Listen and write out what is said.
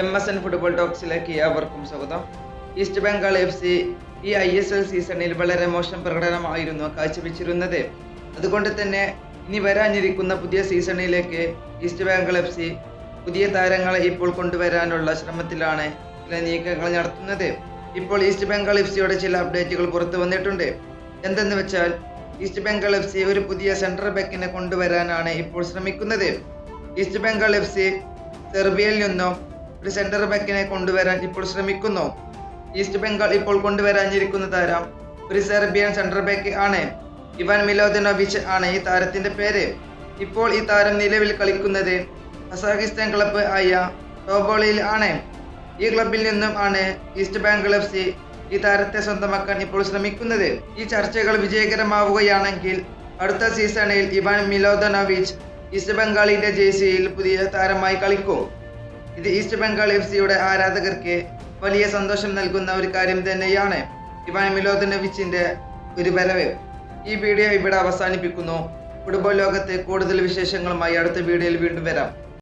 M S N football ടോക്സിലേക്ക് ഏവർക്കും സ്വാഗതം. ഈസ്റ്റ് ബംഗാൾ എഫ് സി ഈ ഐ എസ് എൽ സീസണിൽ വളരെ മോശം പ്രകടനമായിരുന്നു കാഴ്ചവെച്ചിരുന്നത്. അതുകൊണ്ട് തന്നെ ഇനി വരാനിരിക്കുന്ന പുതിയ സീസണിലേക്ക് ഈസ്റ്റ് ബംഗാൾ എഫ് സി പുതിയ താരങ്ങളെ ഇപ്പോൾ കൊണ്ടുവരാനുള്ള ശ്രമത്തിലാണ് ചില നീക്കങ്ങൾ നടത്തുന്നത്. ഇപ്പോൾ ഈസ്റ്റ് ബംഗാൾ എഫ് സിയുടെ ചില അപ്ഡേറ്റുകൾ പുറത്തു വന്നിട്ടുണ്ട്. എന്തെന്ന് വെച്ചാൽ ഈസ്റ്റ് ബംഗാൾ എഫ് സി ഒരു പുതിയ സെൻട്രൽ ബാക്കിനെ കൊണ്ടുവരാനാണ് ഇപ്പോൾ ശ്രമിക്കുന്നത്. ഈസ്റ്റ് ബംഗാൾ എഫ് സി സെർബിയയിൽ നിന്നും ഒരു സെന്റർ ബാക്കിനെ കൊണ്ടുവരാൻ ഇപ്പോൾ ശ്രമിക്കുന്നു. ഈസ്റ്റ് ബംഗാൾ ഇപ്പോൾ കൊണ്ടുവരാഞ്ഞിരിക്കുന്ന താരം ഒരു സെർബിയൻ സെന്റർ ബാക്ക് ആണ്. ഇവാൻ മിലോദിനോവിച്ച് ആണ് ഈ താരത്തിന്റെ പേര്. ഇപ്പോൾ ഈ താരം നിലവിൽ കളിക്കുന്നത് കസാഖിസ്ഥാൻ ക്ലബ്ബ് ആയ ടോബോളിയിൽ ആണ്. ഈ ക്ലബിൽ നിന്നും ആണ് ഈസ്റ്റ് ബംഗാൾ എഫ് സി ഈ താരത്തെ സ്വന്തമാക്കാൻ ഇപ്പോൾ ശ്രമിക്കുന്നത്. ഈ ചർച്ചകൾ വിജയകരമാവുകയാണെങ്കിൽ അടുത്ത സീസണിൽ ഇവാൻ മിലോദനോവിച്ച് ഈസ്റ്റ് ബംഗാളിന്റെ ജേഴ്സിയിൽ പുതിയ താരമായി കളിക്കും. ഇത് ഈസ്റ്റ് ബംഗാൾ എഫ് സിയുടെ ആരാധകർക്ക് വലിയ സന്തോഷം നൽകുന്ന ഒരു കാര്യം തന്നെയാണ്. ഇവാൻ മിലോദനോവിച്ചിന്റെ ഒരു വരവ്. ഈ വീഡിയോ ഇവിടെ അവസാനിപ്പിക്കുന്നു. ഫുട്ബോൾ ലോകത്തെ കൂടുതൽ വിശേഷങ്ങളുമായി അടുത്ത വീഡിയോയിൽ വീണ്ടും വരാം.